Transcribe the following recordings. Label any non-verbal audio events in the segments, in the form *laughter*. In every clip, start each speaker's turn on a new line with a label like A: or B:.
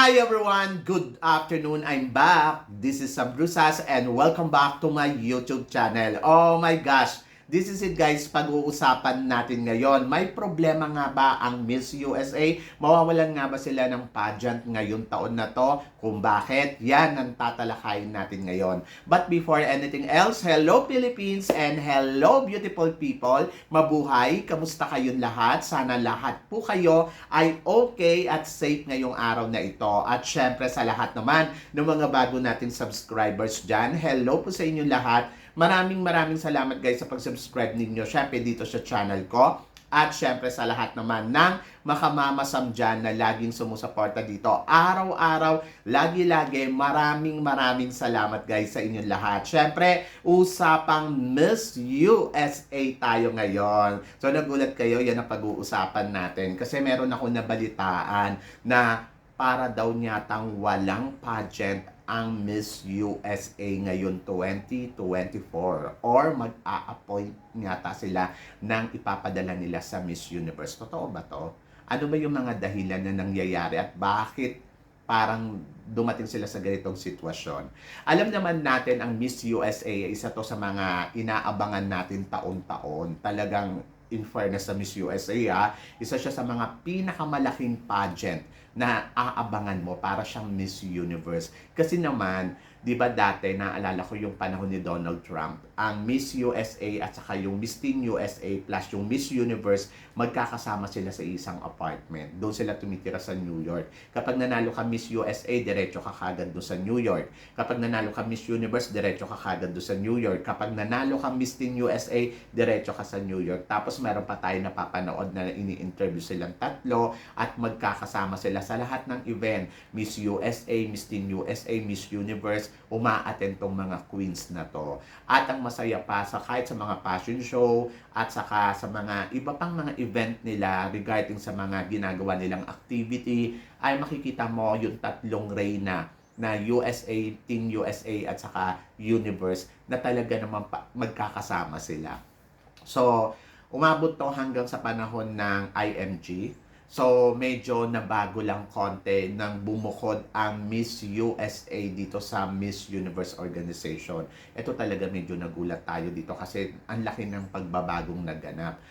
A: Hi everyone! Good afternoon. I'm back. This is Sam Brusas and welcome back to my YouTube channel. Oh my gosh! This is it guys, pag-uusapan natin ngayon. May problema nga ba ang Miss USA? Mawawalan nga ba sila ng pageant ngayong taon na to? Kung bakit? Yan ang tatalakayin natin ngayon. But before anything else, hello Philippines and hello beautiful people. Mabuhay! Kamusta kayong lahat? Sana lahat po kayo ay okay at safe ngayong araw na ito. At syempre sa lahat naman ng mga bago nating subscribers dyan, hello po sa inyo lahat. Maraming maraming salamat guys sa pag-subscribe ninyo syempre dito sa channel ko. At syempre sa lahat naman ng makamamasam dyan na laging sumusuporta dito. Araw-araw, lagi-lagi, maraming maraming salamat guys sa inyong lahat. Syempre, usapang Miss USA tayo ngayon. So nagulat kayo, yan ang pag-uusapan natin. Kasi meron ako nabalitaan na para daw niyatang walang pageant ang Miss USA ngayon 2024 or mag-a-appoint yata sila ng ipapadala nila sa Miss Universe. Totoo ba to? Ano ba yung mga dahilan na nangyayari at bakit parang dumating sila sa ganitong sitwasyon. Alam naman natin ang Miss USA isa to sa mga inaabangan natin taon-taon. Talagang in fairness sa Miss USA, ha, isa siya sa mga pinakamalaking pageant na aabangan mo para siyang Miss Universe. Kasi naman, 'di ba dati naalala ko yung panahon ni Donald Trump, ang Miss USA at saka yung Miss Teen USA plus yung Miss Universe magkakasama sila sa isang apartment. Doon sila tumitira sa New York. Kapag nanalo ka Miss USA, diretso ka kagad doon sa New York. Kapag nanalo ka Miss Universe, diretso ka kagad doon sa New York. Kapag nanalo ka Miss Teen USA, diretso ka sa New York. Tapos meron pa tayo napapanood na ini-interview silang tatlo at magkakasama sila sa lahat ng event. Miss USA, Miss Teen USA, Miss Universe, uma-attend tong mga queens na to. At ang masaya pa sa kahit sa mga fashion show at saka sa mga iba pang mga event nila regarding sa mga ginagawa nilang activity ay makikita mo yung tatlong reyna na USA, Team USA at saka Universe na talaga naman magkakasama sila. So, umabot to hanggang sa panahon ng IMG. So, medyo nabago lang konti nang bumukod ang Miss USA dito sa Miss Universe Organization. Ito talaga medyo nagulat tayo dito kasi ang laki ng pagbabagong naganap.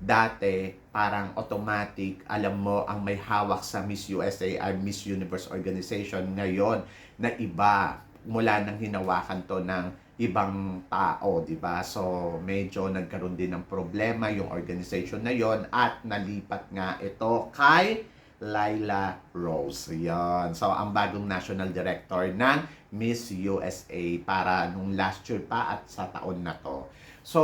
A: Dati, parang automatic, alam mo, ang may hawak sa Miss USA ay Miss Universe Organization. Ngayon, na iba, mula nang hinawakan to ng ibang tao, di ba? So, medyo nagkaroon din ng problema yung organization na yon at nalipat nga ito kay Laila Rose. Yan. So, ang bagong national director ng Miss USA para nung last year pa at sa taon na to. So,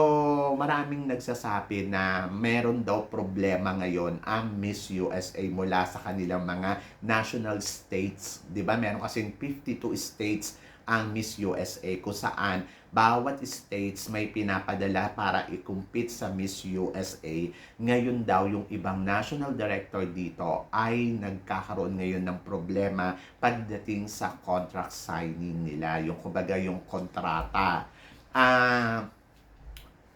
A: maraming nagsasabi na meron daw problema ngayon ang Miss USA mula sa kanilang mga national states. 'Di ba? Meron kasing 52 states ang Miss USA kung saan bawat states may pinapadala para i-compete sa Miss USA. Ngayon daw yung ibang national director dito ay nagkakaroon ngayon ng problema pagdating sa contract signing nila. Yung kumbaga yung kontrata. Ah...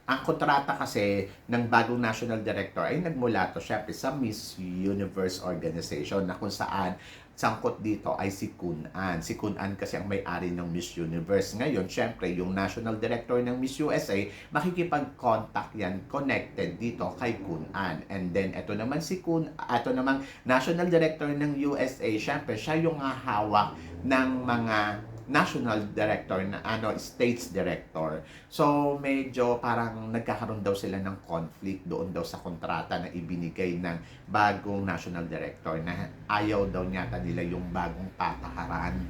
A: ang kontrata kasi ng bagong national director ay nagmula to syempre sa Miss Universe Organization na kung saan sangkot dito ay si Kun An. Si Kun An kasi ang may-ari ng Miss Universe. Ngayon, syempre, yung national director ng Miss USA, makikipag-contact yan, connected dito kay Kun An. And then, ito naman si Kun, ito naman national director ng USA, syempre, siya yung hawak ng mga national director na ano states director. So medyo parang nagkakaroon daw sila ng conflict doon daw sa kontrata na ibinigay ng bagong national director na ayaw daw nyata nila yung bagong patakaran.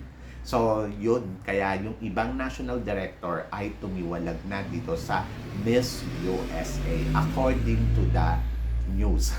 A: So yun, kaya yung ibang national director ay tumiwalag na dito sa Miss USA according to the news.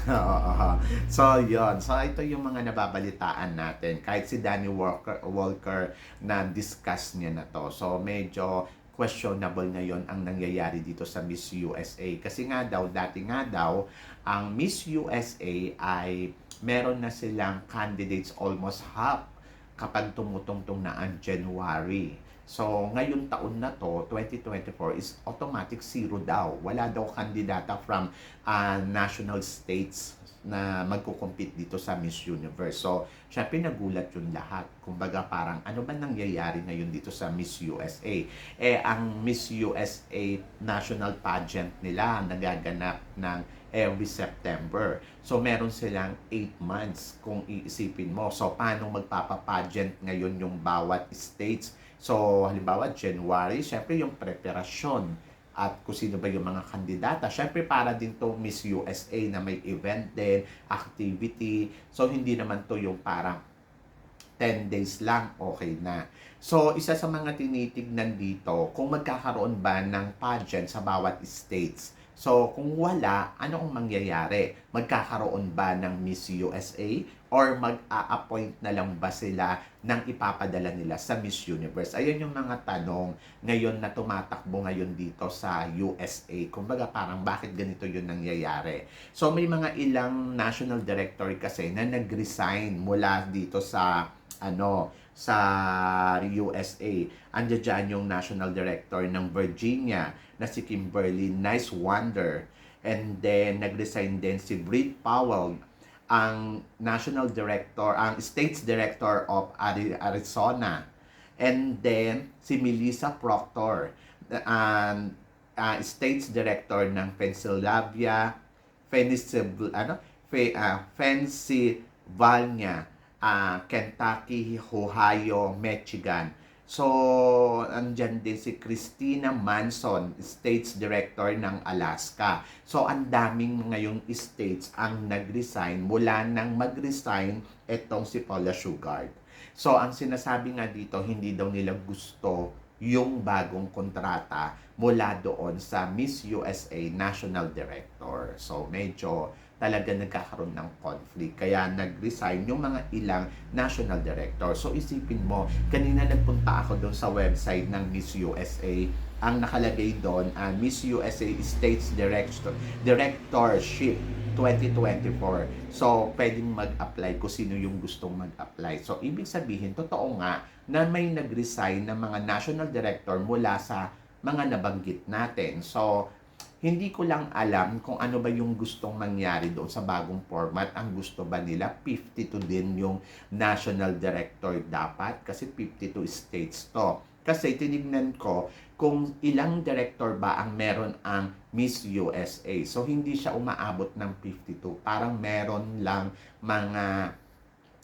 A: *laughs* so, yon So, ito yung mga nababalitaan natin. Kahit si Danny Walker, Walker na discuss niya na to. So, medyo questionable ngayon ang nangyayari dito sa Miss USA. Kasi nga daw, dati nga daw, ang Miss USA ay meron na silang candidates almost half kapag tumutungtong na ang January. So, ngayon taon na to, 2024, is automatic zero daw. Wala daw kandidata from uh, national states. na magko-compete dito sa Miss Universe. So, syempre nagulat yung lahat. Kumbaga parang ano ba nangyayari ngayon dito sa Miss USA? Eh, ang Miss USA national pageant nila nagaganap ng every September. So, meron silang 8 months kung iisipin mo. So, paano magpapapageant ngayon yung bawat states? So, halimbawa, January, syempre yung preparasyon at kung sino ba yung mga kandidata. Syempre para din to Miss USA na may event din, activity. So hindi naman to yung parang 10 days lang, okay na. So, isa sa mga tinitignan dito, kung magkakaroon ba ng pageant sa bawat states. So, kung wala, ano ang mangyayari? Magkakaroon ba ng Miss USA? Or mag-a-appoint na lang ba sila ng ipapadala nila sa Miss Universe? Ayan yung mga tanong ngayon na tumatakbo ngayon dito sa USA. Kumbaga parang bakit ganito yun nangyayari? So, may mga ilang national director kasi na nag-resign mula dito sa ano sa USA. Andiyan dyan yung national director ng Virginia na si Kimberly Nice Wonder. And then, nag-resign din si Britt Powell, ang national director, ang states director of Ari- Arizona. And then, si Melissa Proctor, ang uh, states director ng Pennsylvania, Pennsylvania, ano, Fe, uh, Pennsylvania, ah, Kentucky, Ohio, Michigan. So, andyan din si Christina Manson, States Director ng Alaska. So, ang daming ngayong states ang nag-resign mula nang mag-resign etong si Paula Shugart. So, ang sinasabi nga dito, hindi daw nila gusto yung bagong kontrata mula doon sa Miss USA National Director. So, medyo talaga nagkakaroon ng conflict. Kaya nag-resign yung mga ilang national director. So isipin mo, kanina nagpunta ako doon sa website ng Miss USA. Ang nakalagay doon, uh, Miss USA States Director, Directorship 2024. So, pwedeng mag-apply kung sino yung gustong mag-apply. So, ibig sabihin, totoo nga na may nag-resign ng mga national director mula sa mga nabanggit natin. So, hindi ko lang alam kung ano ba yung gustong mangyari doon sa bagong format. Ang gusto ba nila 52 din yung national director dapat kasi 52 states to. Kasi tinignan ko kung ilang director ba ang meron ang Miss USA. So hindi siya umaabot ng 52. Parang meron lang mga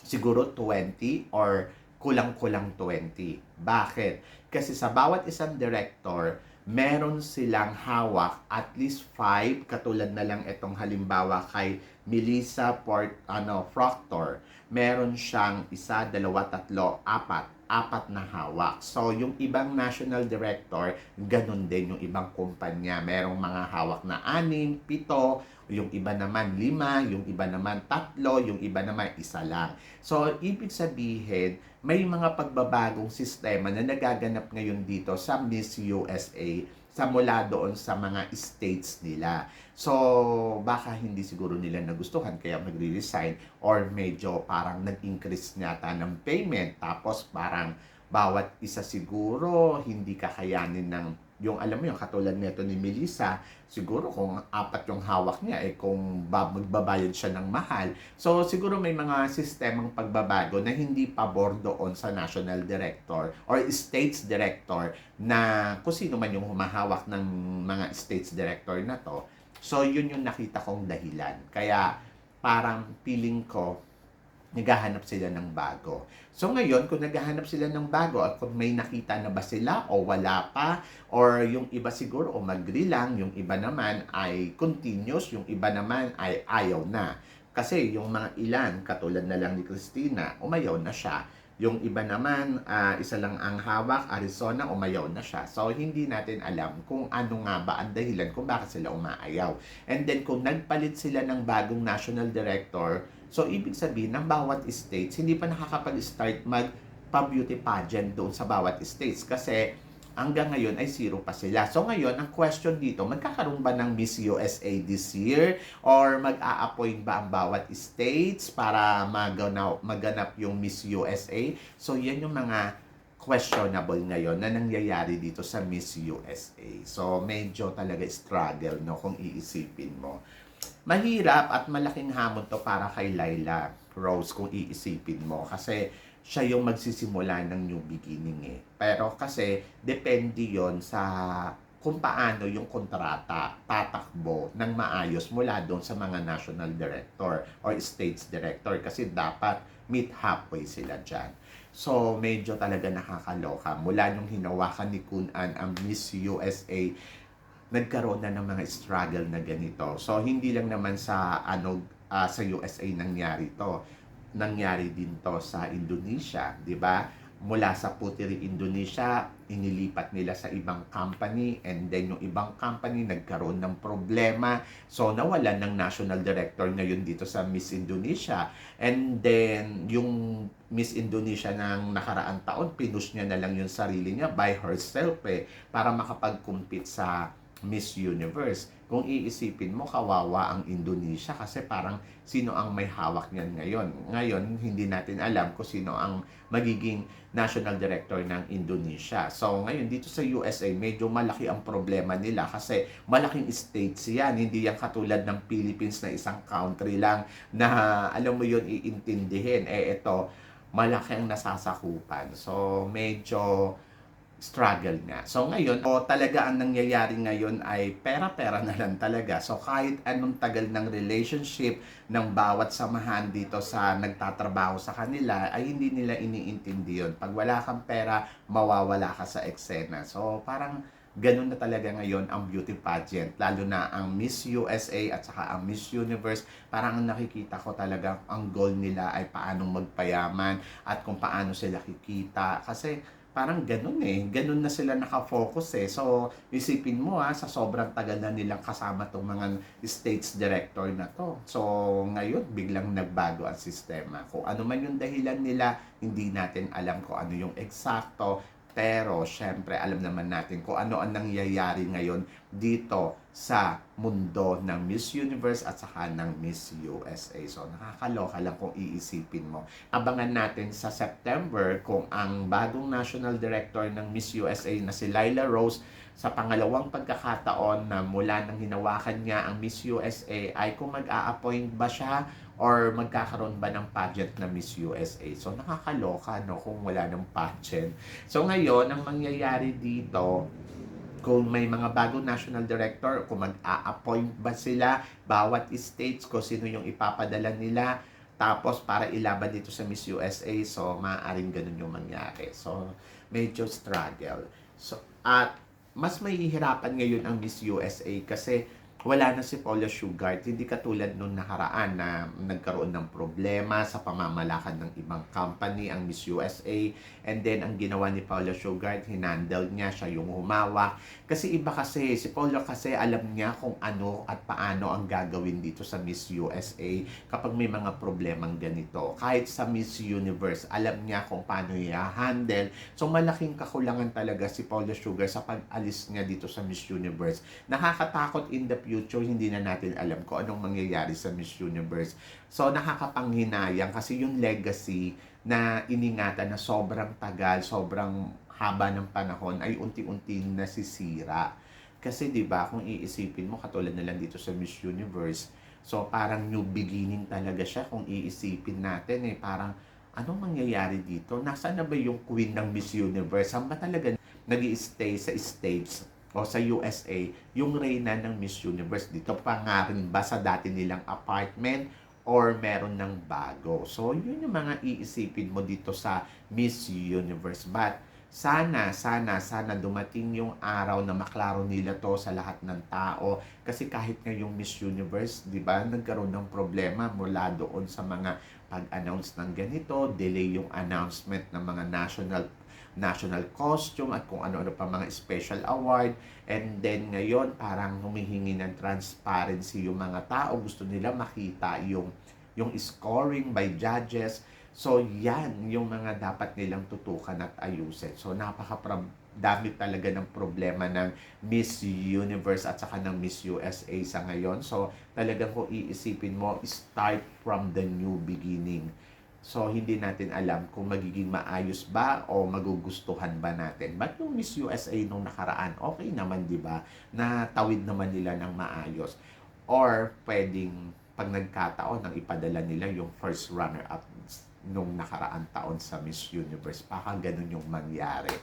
A: siguro 20 or kulang-kulang 20. Bakit? Kasi sa bawat isang director, meron silang hawak at least five katulad na lang itong halimbawa kay Melissa Port ano Proctor. Meron siyang isa, dalawa, tatlo, apat apat na hawak. So, yung ibang national director, ganun din yung ibang kumpanya. Merong mga hawak na anim, pito, yung iba naman lima, yung iba naman tatlo, yung iba naman isa lang. So, ibig sabihin, may mga pagbabagong sistema na nagaganap ngayon dito sa Miss USA sa mula doon sa mga states nila. So, baka hindi siguro nila nagustuhan kaya magre-resign or medyo parang nag-increase yata ng payment tapos parang bawat isa siguro hindi kakayanin ng yung alam mo yung katulad nito ni Melissa, siguro kung apat yung hawak niya, eh kung magbabayad siya ng mahal. So siguro may mga sistemang pagbabago na hindi pabor doon sa national director or states director na kung sino man yung humahawak ng mga states director na to. So yun yung nakita kong dahilan. Kaya parang feeling ko naghahanap sila ng bago. So ngayon, kung naghahanap sila ng bago at kung may nakita na ba sila o wala pa, or yung iba siguro o magri lang, yung iba naman ay continuous, yung iba naman ay ayaw na. Kasi yung mga ilan, katulad na lang ni Christina, umayaw na siya. Yung iba naman, uh, isa lang ang hawak, Arizona, umayaw na siya. So, hindi natin alam kung ano nga ba ang dahilan kung bakit sila umaayaw. And then, kung nagpalit sila ng bagong national director, so, ibig sabihin, ng bawat states, hindi pa nakakapag-start mag pa-beauty pageant doon sa bawat states. Kasi, hanggang ngayon ay zero pa sila. So ngayon, ang question dito, magkakaroon ba ng Miss USA this year? Or mag-a-appoint ba ang bawat states para maganap, maganap yung Miss USA? So yan yung mga questionable ngayon na nangyayari dito sa Miss USA. So medyo talaga struggle no kung iisipin mo. Mahirap at malaking hamon to para kay Laila Rose kung iisipin mo. Kasi siya yung magsisimula ng new beginning eh. Pero kasi depende yon sa kung paano yung kontrata tatakbo ng maayos mula doon sa mga national director or states director kasi dapat meet halfway sila dyan. So, medyo talaga nakakaloka. Mula nung hinawakan ni Kun An ang Miss USA, nagkaroon na ng mga struggle na ganito. So, hindi lang naman sa ano ah, sa USA nangyari to. Nangyari din to sa Indonesia, di ba? Mula sa Puteri Indonesia, inilipat nila sa ibang company and then yung ibang company nagkaroon ng problema. So, nawalan ng national director ngayon dito sa Miss Indonesia. And then, yung Miss Indonesia ng nakaraang taon, pinush niya na lang yung sarili niya by herself eh, para makapag-compete sa Miss Universe. Kung iisipin mo, kawawa ang Indonesia kasi parang sino ang may hawak niyan ngayon. Ngayon, hindi natin alam kung sino ang magiging national director ng Indonesia. So, ngayon, dito sa USA, medyo malaki ang problema nila kasi malaking states yan. Hindi yan katulad ng Philippines na isang country lang na, alam mo yun, iintindihin. Eh, ito, malaki ang nasasakupan. So, medyo struggle nga. So ngayon, o talaga ang nangyayari ngayon ay pera-pera na lang talaga. So kahit anong tagal ng relationship ng bawat samahan dito sa nagtatrabaho sa kanila, ay hindi nila iniintindi yun. Pag wala kang pera, mawawala ka sa eksena. So parang ganun na talaga ngayon ang beauty pageant. Lalo na ang Miss USA at saka ang Miss Universe. Parang ang nakikita ko talaga ang goal nila ay paano magpayaman at kung paano sila kikita. Kasi parang ganun eh. Ganun na sila nakafocus eh. So, isipin mo ha, sa sobrang tagal na nilang kasama tong mga states director na to. So, ngayon, biglang nagbago ang sistema. Kung ano man yung dahilan nila, hindi natin alam kung ano yung eksakto. Pero, syempre, alam naman natin kung ano ang nangyayari ngayon dito sa mundo ng Miss Universe at saka ng Miss USA. So, nakakaloka lang kung iisipin mo. Abangan natin sa September kung ang bagong national director ng Miss USA na si Laila Rose sa pangalawang pagkakataon na mula nang hinawakan niya ang Miss USA ay kung mag-a-appoint ba siya or magkakaroon ba ng pageant na Miss USA. So nakakaloka no kung wala ng pageant. So ngayon, ang mangyayari dito, kung may mga bagong national director, kung mag-a-appoint ba sila, bawat states, kung sino yung ipapadala nila, tapos para ilaban dito sa Miss USA, so maaaring ganun yung mangyari. So, medyo struggle. So, at mas mahihirapan ngayon ang Miss USA kasi wala na si Paula Shugart. Hindi katulad nung nakaraan na nagkaroon ng problema sa pamamalakad ng ibang company, ang Miss USA. And then, ang ginawa ni Paula Shugart, hinandle niya, siya yung humawak. Kasi iba kasi, si Paula kasi alam niya kung ano at paano ang gagawin dito sa Miss USA kapag may mga problemang ganito. Kahit sa Miss Universe, alam niya kung paano i-handle. So, malaking kakulangan talaga si Paula Sugar sa pag-alis niya dito sa Miss Universe. Nakakatakot in the hindi na natin alam kung anong mangyayari sa Miss Universe. So, nakakapanghinayang kasi yung legacy na iningatan na sobrang tagal, sobrang haba ng panahon ay unti-unti nasisira. Kasi 'di ba, kung iisipin mo katulad na lang dito sa Miss Universe, so parang new beginning talaga siya kung iisipin natin eh, parang anong mangyayari dito? Nasaan na ba yung queen ng Miss Universe? Saan ba talaga nag stay sa States o sa USA yung reyna ng Miss Universe? Dito pa nga rin ba sa dati nilang apartment or meron ng bago? So, yun yung mga iisipin mo dito sa Miss Universe. But, sana, sana, sana dumating yung araw na maklaro nila to sa lahat ng tao. Kasi kahit nga yung Miss Universe, di ba, nagkaroon ng problema mula doon sa mga pag-announce ng ganito, delay yung announcement ng mga national national costume at kung ano-ano pa mga special award. And then ngayon, parang humihingi ng transparency yung mga tao. Gusto nila makita yung, yung scoring by judges. So, yan yung mga dapat nilang tutukan at ayusin. So, napaka dami talaga ng problema ng Miss Universe at saka ng Miss USA sa ngayon. So, talagang kung iisipin mo, start from the new beginning. So, hindi natin alam kung magiging maayos ba o magugustuhan ba natin. But yung Miss USA nung nakaraan, okay naman, di ba? Na tawid naman nila ng maayos. or pwedeng pag nagkataon nang ipadala nila yung first runner-up nung nakaraang taon sa Miss Universe. Baka ganun yung mangyari.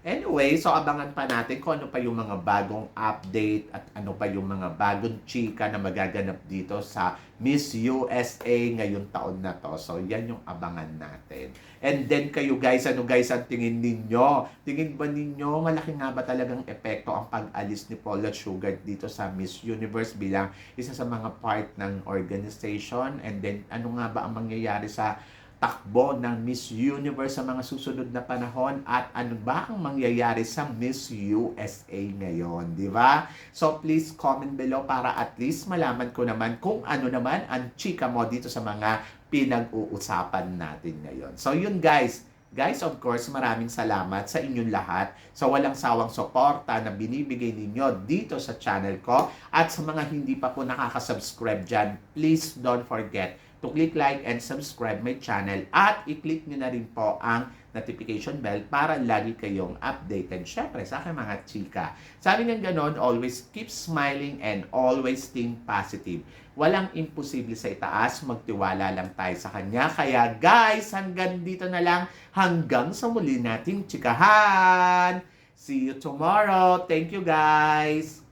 A: Anyway, so abangan pa natin kung ano pa yung mga bagong update at ano pa yung mga bagong chika na magaganap dito sa Miss USA ngayong taon na to. So, yan yung abangan natin. And then kayo guys, ano guys ang tingin ninyo? Tingin ba ninyo malaki nga ba talagang epekto ang pag-alis ni Paula Sugar dito sa Miss Universe bilang isa sa mga part ng organization? And then ano nga ba ang mangyayari sa takbo ng Miss Universe sa mga susunod na panahon at ano ba ang mangyayari sa Miss USA ngayon, di ba? So please comment below para at least malaman ko naman kung ano naman ang chika mo dito sa mga pinag-uusapan natin ngayon. So yun guys, Guys, of course, maraming salamat sa inyong lahat sa walang sawang suporta na binibigay ninyo dito sa channel ko. At sa mga hindi pa po nakaka-subscribe dyan, please don't forget to click like and subscribe my channel at i-click nyo na rin po ang notification bell para lagi kayong updated. Syempre, sa aking mga chika. Sabi ng ganon, always keep smiling and always think positive. Walang imposible sa itaas, magtiwala lang tayo sa Kanya. Kaya guys, hanggang dito na lang, hanggang sa muli nating chikahan. See you tomorrow. Thank you guys.